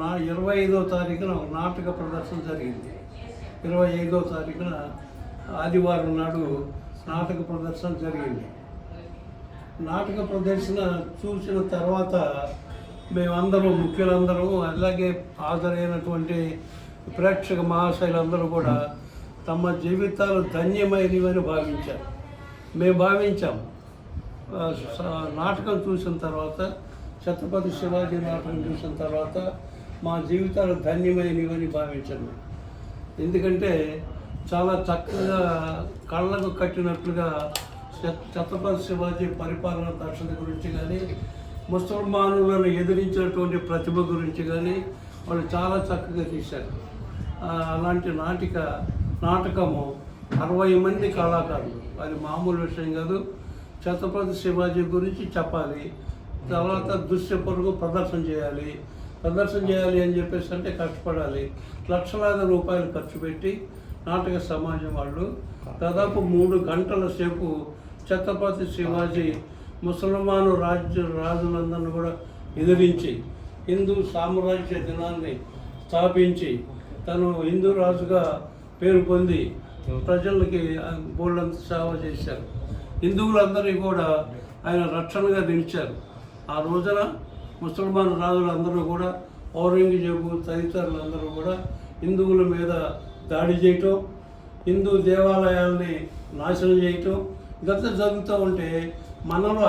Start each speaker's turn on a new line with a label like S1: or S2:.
S1: నా ఇరవై ఐదో తారీఖున ఒక నాటక ప్రదర్శన జరిగింది. ఇరవై ఐదో తారీఖున ఆదివారం నాడు నాటక ప్రదర్శన జరిగింది. నాటక ప్రదర్శన చూసిన తర్వాత మేమందరం ముఖ్యులందరూ అలాగే హాజరైనటువంటి ప్రేక్షక మహాశైలందరూ కూడా తమ జీవితాలు ధన్యమైనవని భావించారు. మేము భావించాం. నాటకం చూసిన తర్వాత ఛత్రపతి శివాజీ నాటకం చూసిన తర్వాత మా జీవితాలు ధన్యమైనవని భావించాను ఎందుకంటే చాలా చక్కగా కళ్ళకు కట్టినట్లుగా ఛత్రపతి శివాజీ పరిపాలన దక్షత గురించి కానీ ముసల్మానులను ఎదిరించినటువంటి ప్రతిభ గురించి కానీ వాళ్ళు చాలా చక్కగా తీశారు. అలాంటి నాటిక నాటకము అరవై మంది కళాకారులు. అది మామూలు విషయం కాదు. ఛత్రపతి శివాజీ గురించి చెప్పాలి. తర్వాత దృశ్య పొరుగు ప్రదర్శన చేయాలి. ప్రదర్శన చేయాలి అని చెప్పేసి అంటే కష్టపడాలి. లక్షలాది రూపాయలు ఖర్చు పెట్టి నాటక సమాజం వాళ్ళు దాదాపు మూడు గంటల సేపు ఛత్రపతి శివాజీ ముసల్మాను రాజ్య రాజులందరిని కూడా ఎదిరించి హిందూ సామ్రాజ్య దినాన్ని స్థాపించి తను హిందూ రాజుగా పేరు పొంది ప్రజలకి బోళ్ళంత సేవ చేశారు. హిందువులందరికీ కూడా ఆయన రక్షణగా నిలిచారు. ఆ రోజున ముసల్మాన్ రాజులందరూ కూడా ఔరంగజేబు తదితరులందరూ కూడా హిందువుల మీద దాడి చేయటం హిందూ దేవాలయాల్ని నాశనం చేయటం ఇదంతా జరుగుతూ ఉంటే మనలో